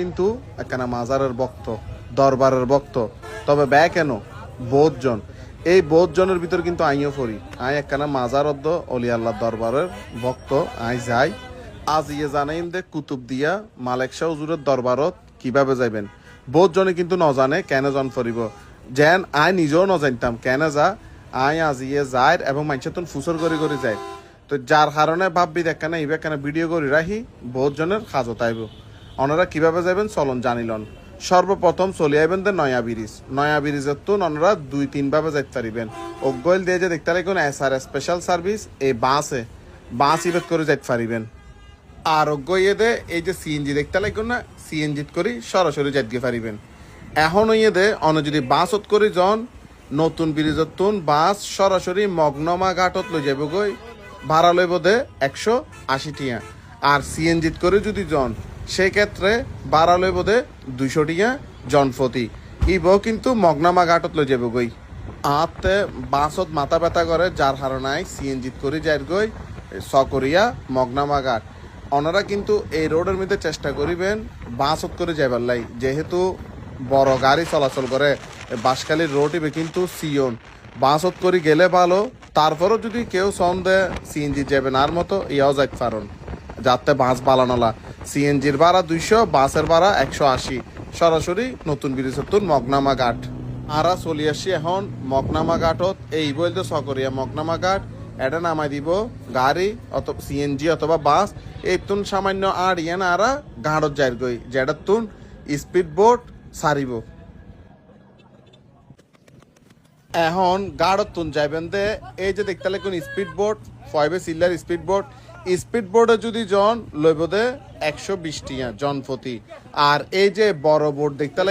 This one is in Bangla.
কিন্তু একখানা মাজারের ভক্ত, দরবারের ভক্ত, তবে ব্যা কেন? জন এই জনের ভিতর কিন্তু আইও পড়ি আই একখানা মাজার অদ্দ অলি আল্লাহ দরবারের ভক্ত, আই যাই। আজ ইয়ে জানাইন দে কুতুব দিয়া মালেক শাহ হুজুরের দরবারত কীভাবে যাইবেন? জনে কিন্তু নজানে কেন জন ফরিব? যেন আই নিজেও নজানতাম কেন যা? আই আজ ইয়ে যায় এবং মানুষের ফুসর করে করে যায় তো যার কারণে ভাববি দেখানে ইবে কেন ভিডিও করে রাখি বহুত জনের হাজত আইব। ওনারা কীভাবে যাবেন চলন জানিলন সর্বপ্রথম চলে আইবেন দে নয়া ব্রিজ। নয়া ব্রিজের তো ওনারা দুই তিন ভাবে যাইতে পারিবেন। অগ্গল দিয়ে যে দেখতে লাগবেন এস আর স্পেশাল সার্ভিস এই বাসে বাস ইবেত করে যাইতে পারিবেন। আর ইয়ে দে এই যে সিএনজি দেখতে লাগবেন না সিএনজি করি সরাসরি যাইতে পারিবেন। এখন ইয়ে দে অন যদি বাসত করি জন, নতুন ব্রিজত তুন বাস সরাসরি মগনমা ঘাটত লই যাব গই। ভাড়া লইব দে একশো আশি টিয়া। আর সিএনজিত করে যদি জন সেই ক্ষেত্রে ভাড়া লইব দে দুইশো টিয়া জনফতি ইব কিন্তু মগনামা ঘাটত লই যাব গই আতে বাসত মাথা ব্যথা করে যার হারণায় সিএনজিত করে যাই গই সকরিয়া মগনামা ঘাট। ওনারা কিন্তু এই রোডের মধ্যে চেষ্টা করিবেন বাসত করে যাইবার লাই, যেহেতু বড় গাড়ি চলাচল করে বাসকালীর রোড ইবে কিন্তু সিয়ন বাসত করে গেলে ভালো তারপরও যদি কেউ সন্দেহ সিএনজি যাবেন আর মতো ইয়াও যাইতে পারেন যাতে বাঁশ বালানোলা সিএনজির ভাড়া দুইশো, বাসের ভাড়া একশো আশি। সরাসরি নতুন ব্রিজতুন মগনামা ঘাট। আরা চলি আসি এখন মগনামা ঘাটত। এই বলতে সকরিয়া মগনামা ঘাট। এটা নামাই দিব গাড়ি অথবা সিএনজি অথবা বাস। এই তুন সামান্য আর ইয়ান আরা ঘাটত যাই গই। যেটা তুন স্পিড বোট সারিব। এখন গাড়ত তুন যাইবেন দে। এই যে দেখতে কোন স্পিড বোট ফাইভে সিল্লার স্পিড বোট। স্পিড বোর্ডে যদি জন, লইব দে একশো বিশ টিয়া জন প্রতি। আর এই যে বড় বোর্ড দেখতে